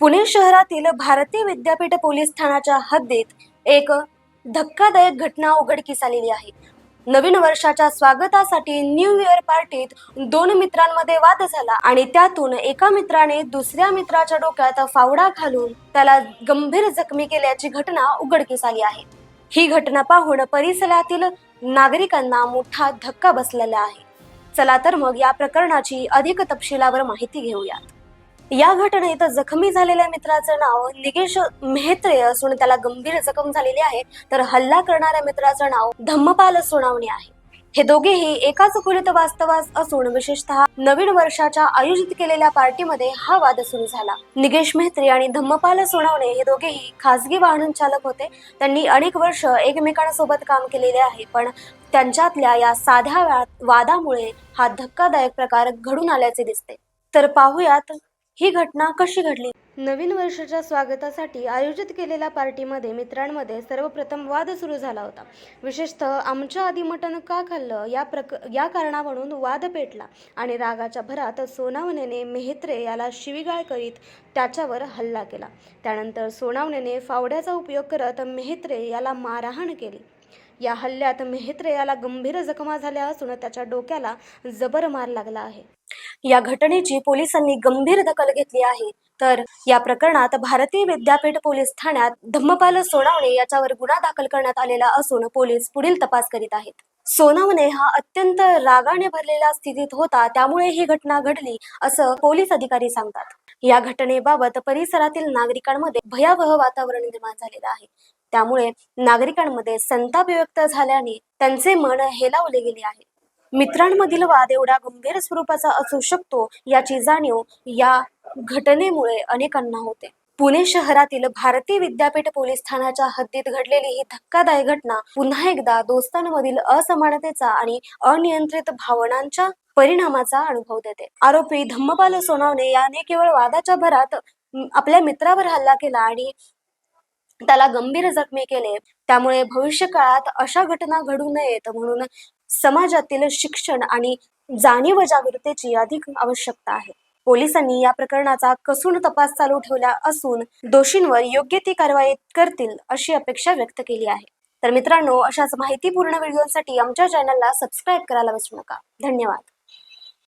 पुणे शहरातील भारतीय विद्यापीठ पोलीस ठाण्याच्या हद्दीत एक धक्कादायक घटना उघडकीस आलेली आहे. नवीन वर्षाच्या स्वागतासाठी न्यू इयर पार्टीत दोन मित्रांमध्ये वाद झाला आणि त्यातून एका मित्राने दुसऱ्या मित्राच्या डोक्यात फावडा घालून त्याला गंभीर जखमी केल्याची घटना उघडकीस आली आहे. ही घटना पाहून परिसरातील नागरिकांना मोठा धक्का बसलेला आहे. चला तर मग या प्रकरणाची अधिक तपशिलावर माहिती घेऊयात. या घटनेत जखमी झालेल्या मित्राचं नाव निगेश मेहत्रे असून त्याला गंभीर जखम झालेली आहे. तर हल्ला करणाऱ्या मित्राचं नाव धम्मपाल सोनावणे आहे. हे दोघेही एकाच खोलीत वास्तवास असून विशेषतः नवीन वर्षाच्या आयोजित केलेल्या पार्टीमध्ये हा वाद सुरू झाला. निगेश मेहत्री आणि धम्मपाल सोनावणे हे दोघेही खासगी वाहन चालक होते. त्यांनी अनेक वर्ष एकमेकांसोबत काम केलेले आहे पण त्यांच्यातल्या या साध्या वादामुळे हा धक्कादायक प्रकार घडून आल्याचे दिसते. तर पाहूयात ही घटना कशी घडली? नवीन वर्षाच्या स्वागतासाठी आयोजित केलेल्या पार्टीमध्ये मित्रांमध्ये सर्वप्रथम वाद सुरू झाला होता. विशेषतः आमच्या आधी मटण का खाल्लं या प्रक या कारणावरून वाद पेटला आणि रागाच्या भरात सोनावणेने मेहत्रे याला शिवीगाळ करीत त्याच्यावर हल्ला केला. त्यानंतर सोनावणेने फावड्याचा उपयोग करत मेहत्रे याला मारहाण केली. या हल्ल्यात मेहत्रे याला गंभीर जखमा झाल्या असून त्याच्या डोक्याला जबर मार लागला आहे. या घटनेची पोलिसांनी गंभीर दखल घेतली आहे. तर या प्रकरणात भारतीय विद्यापीठ पोलीस ठाण्यात धम्मपाल सोनावणे याच्यावर गुन्हा दाखल करण्यात आलेला असून पोलीस पुढील तपास करीत आहेत. सोनावणे हा अत्यंत रागाने भरलेल्या स्थितीत होता त्यामुळे ही घटना घडली असं पोलीस अधिकारी सांगतात. या घटनेबाबत परिसरातील नागरिकांमध्ये भयावह वातावरण निर्माण झालेलं आहे. त्यामुळे नागरिकांमध्ये संताप व्यक्त झाल्याने त्यांचे मन हेलावले गेले आहे. मित्रांमधील वाद एवढा गंभीर स्वरूपाचा असू शकतो याची जाणीव या घटनेमुळे अनेकांना होते. पुणे शहरातील भारतीय विद्यापीठ पोलीस ठाण्याच्या हद्दीत घडलेली ही धक्कादायक घटना पुन्हा एकदा दोस्तांमधील असमानतेचा आणि अनियंत्रित भावनांच्या परिणामाचा अनुभव देते. आरोपी धम्मपाल सोनावणे याने केवळ वादाच्या भरात आपल्या मित्रावर हल्ला केला आणि त्याला गंभीर जखमी केले. त्यामुळे भविष्य काळात अशा घटना घडू नयेत म्हणून समाजातील शिक्षण आणि जाणीव जागृतीची अधिक आवश्यकता आहे. पोलिसांनी या प्रकरणाचा कसून तपास चालू ठेवला असून दोषींवर योग्य ती कारवाई करतील अशी अपेक्षा व्यक्त केली आहे. तर मित्रांनो अशाच माहितीपूर्ण व्हिडिओसाठी आमच्या चॅनलला सबस्क्राईब करायला विसरू नका. धन्यवाद.